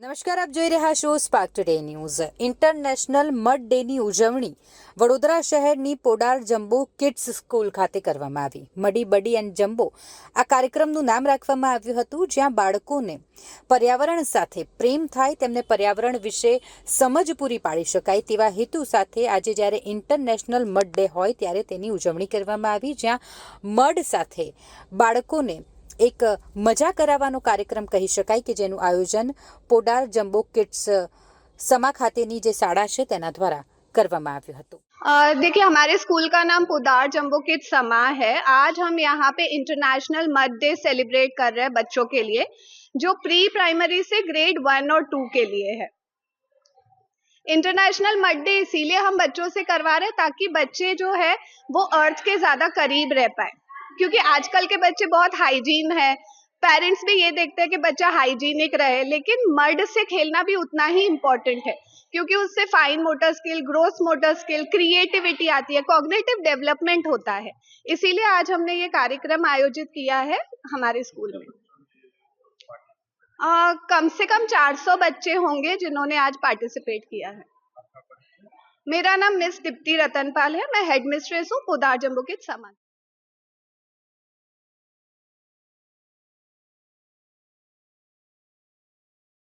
નમસ્કાર, આપ જોઈ રહ્યા છો spark today news international mud ડેની ઉજવણી વડોદરા શહેરની પોડાર જમ્બો કિડ્સ સ્કૂલ ખાતે કરવામાં આવી. મડી બડી એન્ડ જમ્બો આ કાર્યક્રમનું નામ રાખવામાં આવ્યું હતું, જ્યાં બાળકોને પર્યાવરણ સાથે પ્રેમ થાય, તેમને પર્યાવરણ વિશે સમજ પૂરી પાડી શકાય તેવા હેતુ સાથે આજે જ્યારે ઇન્ટરનેશનલ મડ ડે હોય, ત્યારે તેની ઉજવણી કરવામાં આવી, જ્યાં મડ સાથે બાળકોને એક મજા કરાવવાનો કાર્યક્રમ કહી શકાય કે જેનું આયોજન પોડાર જમ્બો કિડ્સ સમા ખાતેની જે શાળા છે તેના દ્વારા કરવામાં આવ્યું હતું अ, देखिए हमारे स्कूल का नाम पुदार जम्बो किड समा है आज हम यहाँ पे इंटरनेशनल मड डे सेलिब्रेट कर रहे हैं बच्चों के लिए जो प्री प्राइमरी से ग्रेड वन और टू के लिए है इंटरनेशनल मड डे इसीलिए हम बच्चों से करवा रहे हैं ताकि बच्चे जो है वो अर्थ के ज्यादा करीब रह पाए क्योंकि आजकल के बच्चे बहुत हाइजीन है। पेरेंट्स भी ये देखते हैं कि बच्चा हाइजीनिक रहे लेकिन मर्ड से खेलना भी उतना ही इम्पोर्टेंट है क्योंकि उससे fine motor skill growth motor skill creativity आती है कॉग्निटिव डेवलपमेंट होता है। इसीलिए आज हमने ये कार्यक्रम आयोजित किया है हमारे स्कूल में। अ, कम से कम 400 बच्चे होंगे जिन्होंने आज पार्टिसिपेट किया है। मेरा नाम मिस दीप्ति रतनपाल है मैं हेड मिस्ट्रेस हूँ पुदार जम्बू के समान।